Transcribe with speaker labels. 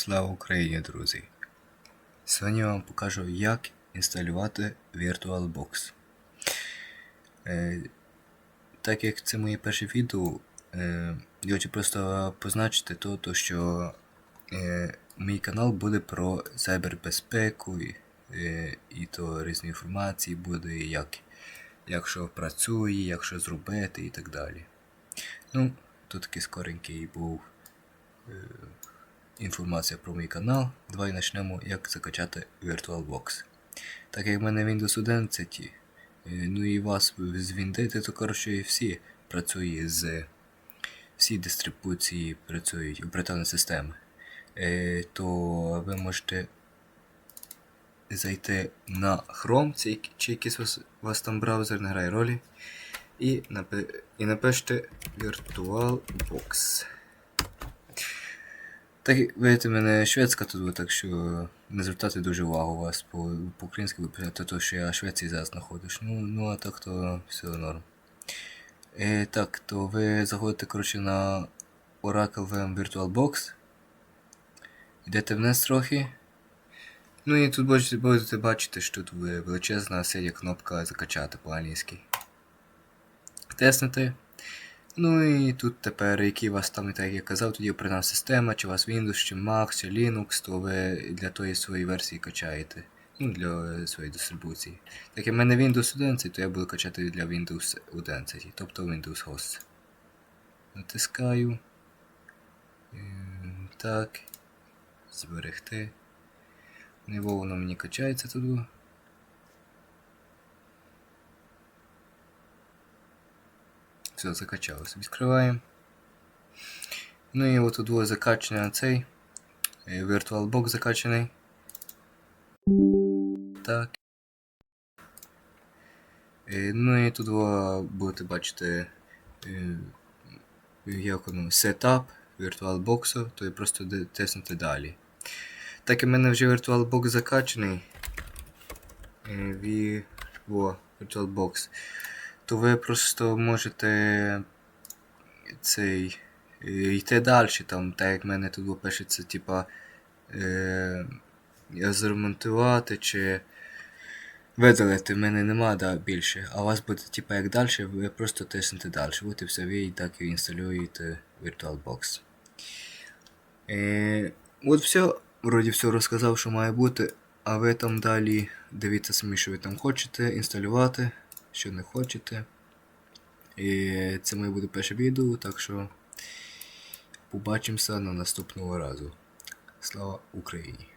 Speaker 1: Слава Україні, друзі! Сьогодні я вам покажу, як інсталювати VirtualBox. Е, так як це моє перше відео, е, я хочу просто позначити то, то що е, мій канал буде про cyberbезпеку е, і то різні інформації буде, як, як що працює, як що зробити і так далі. Ну, тут такий скоренький був інформація про мій канал. Давай почнемо, як закачати VirtualBox. Так як в мене Windows 11, е, ну і вас з Windows, то коротше всі працює з всі дистрибуції працюють оперативні системи, е, то ви можете зайти на Chrome, чи якийсь у вас, там браузер не грає ролі, і напишете VirtualBox. Так, видите, мене шведська тут, так що не звертати дуже увагу вас по, по-українськи виписати, то що я в Швеції зараз знаходиш. Ну, ну а так то все норм. Е, так, то ви заходите коротше, на Oracle VM VirtualBox. Йдете вниз трохи. Ну і тут будете, будете бачити, що тут величезна синя кнопка закачати по-англійськи. Теснете. Ну і тут тепер, які у вас там, так як я казав, тоді оперативна система, чи у вас Windows, чи Mac, чи Linux, то ви для тої своєї версії качаєте. Ну, для е, своєї дистрибуції. Так як в мене Windows 11, то я буду качати для Windows 11, тобто Windows Host. Натискаю. Ем, Так. Зберегти. Не воно мені качається тут. Все, закачалось. Відкриваємо. Ну і от тут ось закачаний на цей. е, VirtualBox закачаний. Так. Е, Ну і тут ви будете бачити е, як воно, Setup VirtualBox, то і просто тиснути далі. Так як в мене вже VirtualBox закачаний. Во, VirtualBox то ви просто можете цей е, йти далі, там, так як в мене тут пишеться, типа е, зремонтувати чи видалити, в мене нема да, більше. А у вас буде типа як далі, ви просто тиснете далі. От і все, ви і так і інсталюєте VirtualBox. Е, от все, вроді все розказав, що має бути. А ви там далі дивіться самі, що ви там хочете інсталювати, що не хочете. І це моє буде перше відео, так що побачимося на наступного разу. Слава Україні!